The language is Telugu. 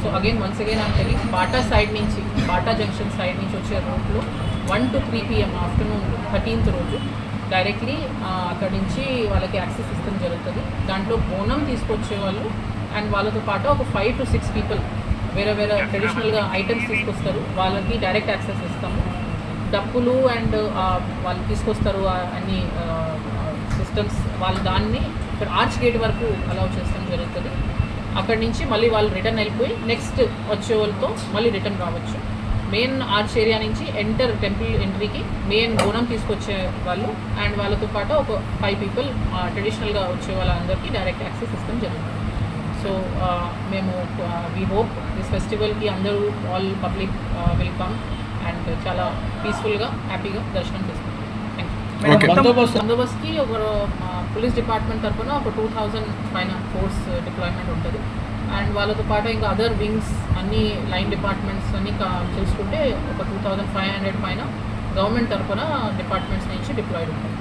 సో అగైన్ వన్స్ అగైన్ అంటే బాటా సైడ్ నుంచి బాటా జంక్షన్ సైడ్ నుంచి వచ్చే రూట్లో one two three PM afternoon thirteenth రోజు. డైరెక్ట్లీ అక్కడి నుంచి వాళ్ళకి యాక్సెస్ ఇస్తాం జరుగుతుంది. దాంట్లో బోనం తీసుకొచ్చే వాళ్ళు అండ్ వాళ్ళతో పాటు ఒక ఫైవ్ టు సిక్స్ పీపుల్ వేరే వేరే ట్రెడిషనల్గా ఐటమ్స్ తీసుకొస్తారు. వాళ్ళకి డైరెక్ట్ యాక్సెస్ ఇస్తాము. డప్పులు అండ్ వాళ్ళు తీసుకొస్తారు అన్ని సిస్టమ్స్. వాళ్ళు దాన్ని ఇక్కడ ఆర్చ్ గేట్ వరకు అలౌ చేస్తాం జరుగుతుంది. అక్కడి నుంచి మళ్ళీ వాళ్ళు రిటర్న్ వెళ్ళిపోయి నెక్స్ట్ వచ్చే వాళ్ళతో మళ్ళీ రిటర్న్ రావచ్చు. మెయిన్ ఆర్చ్ ఏరియా నుంచి ఎంటర్ టెంపుల్ ఎంట్రీకి మెయిన్ బోనం తీసుకొచ్చే వాళ్ళు అండ్ వాళ్ళతో పాటు ఒక ఫైవ్ పీపుల్ ట్రెడిషనల్గా వచ్చే వాళ్ళందరికీ డైరెక్ట్ యాక్సెస్ ఇస్తాం జరుగుతుంది. సో మేము వీ హోప్ దిస్ ఫెస్టివల్కి అందరూ ఆల్ పబ్లిక్ వెల్కమ్ అండ్ చాలా పీస్ఫుల్గా హ్యాపీగా దర్శనం చేసుకుంటాం. థ్యాంక్ యూ బందోబస్తు బందోబస్తుకి ఒక పోలీస్ డిపార్ట్మెంట్ తరఫున ఒక టూ థౌజండ్ పైన ఫోర్స్ డిప్లాయ్మెంట్ ఉంటుంది. అండ్ వాళ్ళతో పాటు ఇంకా అదర్ వింగ్స్ అన్ని లైన్ డిపార్ట్మెంట్స్ అన్ని చూసుకుంటే ఒక టూ థౌజండ్ ఫైవ్ హండ్రెడ్ పైన గవర్నమెంట్ తరఫున డిపార్ట్మెంట్స్ నుంచి డిప్లాయిడ్ ఉంటాయి